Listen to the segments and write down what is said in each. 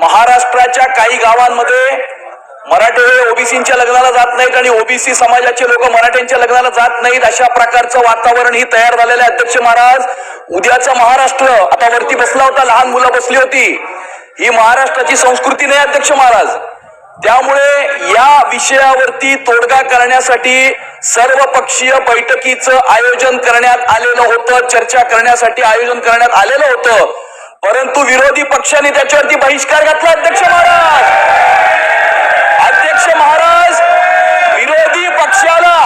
महाराष्ट्राच्या काही गावांमध्ये मराठे हे ओबीसीच्या लग्नाला जात नाहीत आणि ओबीसी समाजाचे लोक मराठ्यांच्या लग्नाला जात नाहीत अशा प्रकारचं वातावरण ही तयार झालेलं आहे. अध्यक्ष महाराज उद्याचं महाराष्ट्र आता वरती बसला होता लहान मुलं बसली होती. ही महाराष्ट्राची संस्कृती नाही अध्यक्ष महाराज. त्यामुळे या विषयावरती तोडगा करण्यासाठी सर्व पक्षीय बैठकीचं आयोजन करण्यात आलेलं होतं चर्चा करण्यासाठी आयोजन करण्यात आलेलं होतं. परंतु विरोधी पक्षाने त्याच्यावरती बहिष्कार घातला अध्यक्ष महाराज. अध्यक्ष महाराज विरोधी पक्षाला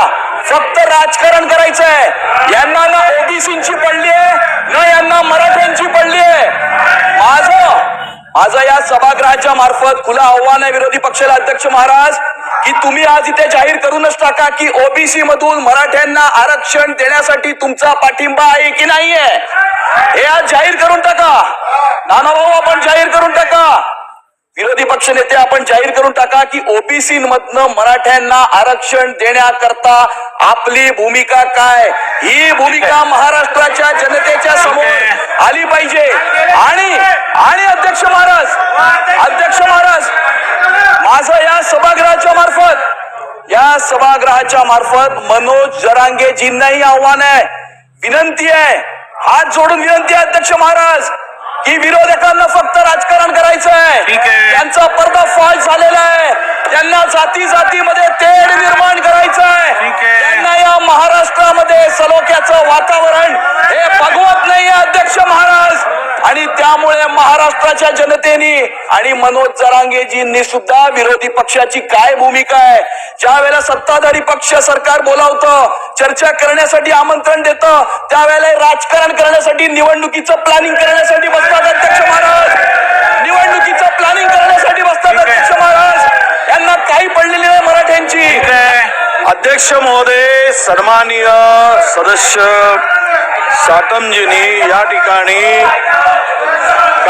फक्त राजकारण करायचं आहे यांना ना ओबीसीची पडली आहे न यांना मराठ्यांची पडली आहे माझं माझं या सभागृहाच्या मार्फत खुला आव्हान आहे विरोधी पक्षाला अध्यक्ष महाराज. की तुम्ही आज इथे जाहीर करूनच टाका की ओबीसी मधून मराठ्यांना आरक्षण देण्यासाठी तुमचा पाठिंबा आहे की नाहीये? हे आज जाहीर करून टाका. नाना भाऊ आपण जाहीर करून टाका. विरोधी पक्ष नेते आपण जाहीर करून टाका की ओबीसी मधनं मराठ्यांना आरक्षण देण्याकरता आपली भूमिका काय? ही भूमिका महाराष्ट्राच्या जनतेच्या समोर आली पाहिजे. आणि आणि अध्यक्ष महाराज अध्यक्ष महाराज माझं या सभागृहाच्या मार्फत या सभागृहाच्या मार्फत मनोज जरांगेजींनाही आव्हान आहे. विनंती आहे. हात जोडून विनंती आहे अध्यक्ष महाराज की विरोधकांना फक्त राजकारण करायचं आहे ठीक आहे. त्यांचा पर्दाफाश झालेला आहे त्यांना जाती जातीमध्ये तेढ निर्माण करायचं आहे ठीक आहे. त्यांना या महाराष्ट्रामध्ये सलोख्याचं वातावरण हे भगवत नाही अध्यक्ष महाराज आणि त्यामुळे महाराष्ट्राच्या जनतेने आणि मनोज जरांगेजींनी सुद्धा विरोधी पक्षाची काय भूमिका आहे? ज्या वेळेला सत्ताधारी पक्ष सरकार बोलावतं चर्चा करण्यासाठी आमंत्रण देतं त्यावेळेला राजकारण करण्यासाठी निवडणुकीचं प्लॅनिंग करण्यासाठी बसतात अध्यक्ष महाराज. निवडणुकीचं प्लॅनिंग करण्यासाठी बसतात. अध्यक्ष महाराज. यांना काही पडलेली नाही मराठ्यांची. अध्यक्ष महोदय सन्माननीय सदस्य सातमजींनी या ठिकाणी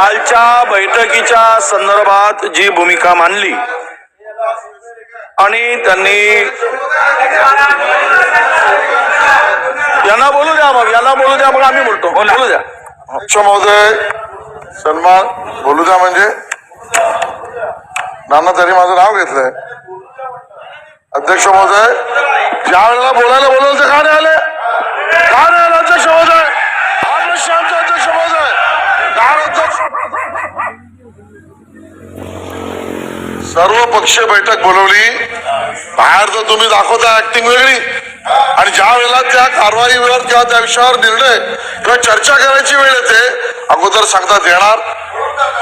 कालच्या बैठकीच्या संदर्भात जी भूमिका मांडली आणि त्यांनी यांना बोलू द्या मग यांना बोलू द्या मग आम्ही बोलतो. बोला. द्या. अध्यक्ष महोदय सन्मान बोलू द्या म्हणजे. नाना तरी माझं नाव घेतलंय. अध्यक्ष महोदय ज्या वेळेला बोलायला बोलवलं का नाही आले? का नाही आले अध्यक्ष महोदय हा प्रश्न आमचा अध्यक्ष महोदय का नाही अध्यक्ष सर्व पक्षीय बैठक बोलवली. बाहेर तर तुम्ही दाखवता ऍक्टिंग वेगळी. आणि ज्या वेळेला त्या कारवाईवर किंवा त्या विषयावर निर्णय किंवा चर्चा करायची वेळ येते अगोदर सांगतात येणार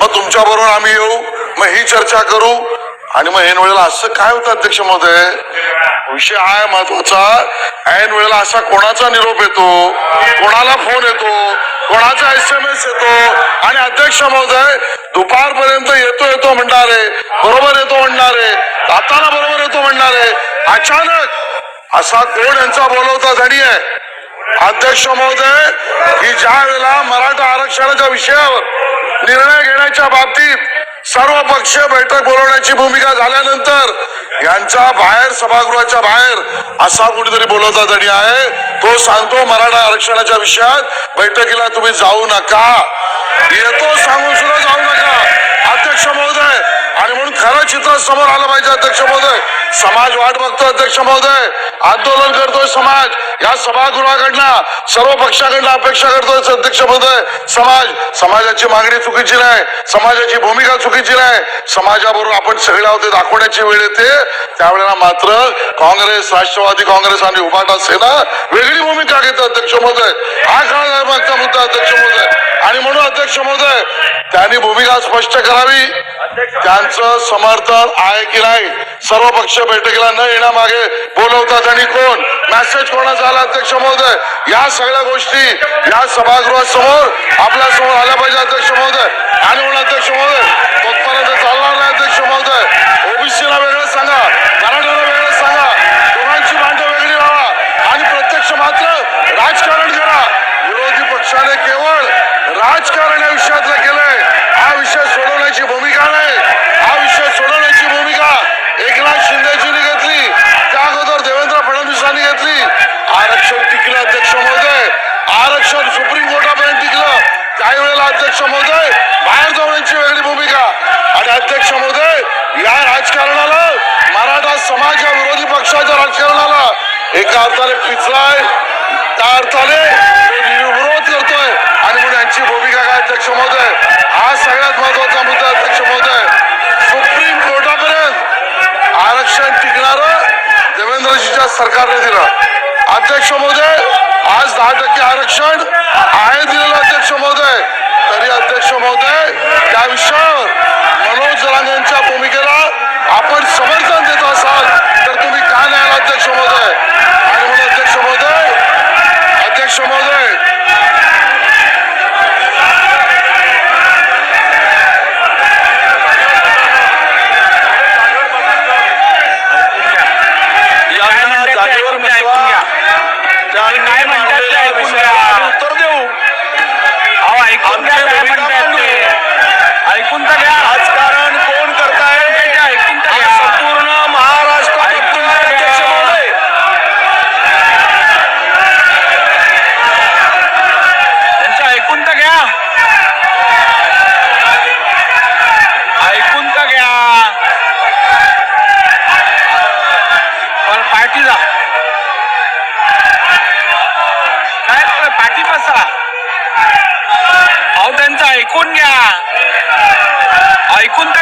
मग तुमच्या बरोबर आम्ही येऊ मग ही चर्चा करू. आणि मग ऐन वेळेला असं काय होतं अध्यक्ष महोदय? विषय हा आहे महत्त्वाचा ऐन वेळेला असा कोणाचा निरोप येतो? कोणाला फोन येतो? कोणाचा एस एम एस येतो? आणि अध्यक्ष महोदय दुपारपर्यंत येतो येतो म्हणणारे. बरोबर येतो म्हणणारे जाताना बरोबर येतो म्हणणारे अचानक असा कोण यांचा बोलवता धडी आहे? अध्यक्ष महोदय की ज्या वेळेला मराठा आरक्षणाच्या विषयावर निर्णय घेण्याच्या बाबतीत सर्व पक्षीय बैठक बोलवण्याची भूमिका झाल्यानंतर यांच्या बाहेर सभागृहाच्या बाहेर असा कुठेतरी बोलवता धडी आहे. तो सांगतो मराठा आरक्षणाच्या विषयात बैठकीला तुम्ही जाऊ नका. येतो सांगून सुद्धा जाऊ नका. अध्यक्ष महोदय खरं चित्र समोर आलं पाहिजे अध्यक्ष महोदय. समाज वाट बघतो अध्यक्ष महोदय. आंदोलन करतोय समाज. या सभागृहाकडनं सर्व पक्षाकडनं अपेक्षा करतोय अध्यक्ष महोदय. समाज समाजाची मागणी चुकीची नाही. समाजाची भूमिका चुकीची नाही. समाजाबरोबर आपण सगळे आहोत दाखवण्याची वेळ येते. त्यावेळेला मात्र काँग्रेस राष्ट्रवादी काँग्रेस आणि उभाटा सेना वेगळी भूमिका घेते अध्यक्ष महोदय. हा काळ मागचा मुद्दा अध्यक्ष महोदय. आणि म्हणून अध्यक्ष महोदय त्यांनी भूमिका स्पष्ट करावी. त्यांचं समर्थन आहे की नाही? सर्व पक्ष बैठकीला न येण्यामागे बोलवतात आणि कोण? मेसेज कोणाचा आला अध्यक्ष महोदय? या सगळ्या गोष्टी या सभागृहासमोर आपल्यासमोर आल्या पाहिजे अध्यक्ष महोदय. आणि म्हणून अध्यक्ष महोदय चालणार नाही अध्यक्ष महोदय. ओबीसीला वेगळं सांगा मराठ्याला वेगळं सांगा दोघांची भांडं वेगळी व्हावा आणि प्रत्यक्ष मात्र राजकारण करा विरोधी पक्षाने केवळ राजकारण या विषयातलं केलंय हा विषय सोडवण्याची भूमिका नाही हा विषय सोडवण्याची भूमिका एकनाथ शिंदेजींनी घेतली त्या अगोदर देवेंद्र फडणवीसांनी घेतली आरक्षण टिकलं अध्यक्ष महोदय आरक्षण सुप्रीम कोर्टापर्यंत टिकलं काही वेळेला अध्यक्ष महोदय बाहेर जाण्याची वेगळी भूमिका आणि एका अर्थाने पिचलाय. त्या अर्थाने विरोध करतोय. आणि म्हणून यांची भूमिका काय अध्यक्ष महोदय? हा सगळ्यात महत्त्वाचा मुद्दा अध्यक्ष महोदय. सुप्रीम कोर्टापर्यंत आरक्षण टिकणार देवेंद्रजीच्या सरकारने दिलं. अध्यक्ष महोदय आज दहा टक्के आरक्षण आहे दिलेलं अध्यक्ष महोदय. तरी अध्यक्ष महोदय त्या विषयावर मनोज जरांगेंच्या भूमिकेला आपण समर्थन देतो ऐकून तर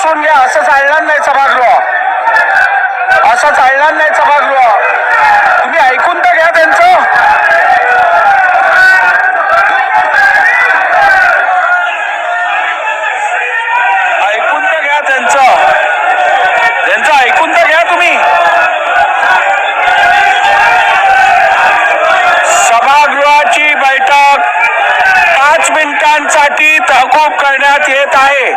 बसून घ्या असं चालणार नाही सभागृह. असं चालणार नाही सभागृह. तुम्ही ऐकून तर घ्या त्यांचं. ऐकून तर घ्या त्यांचं. त्यांचं ऐकून तर घ्या तुम्ही. सभागृहाची बैठक पाच मिनिटांसाठी तहकूब करण्यात येत आहे.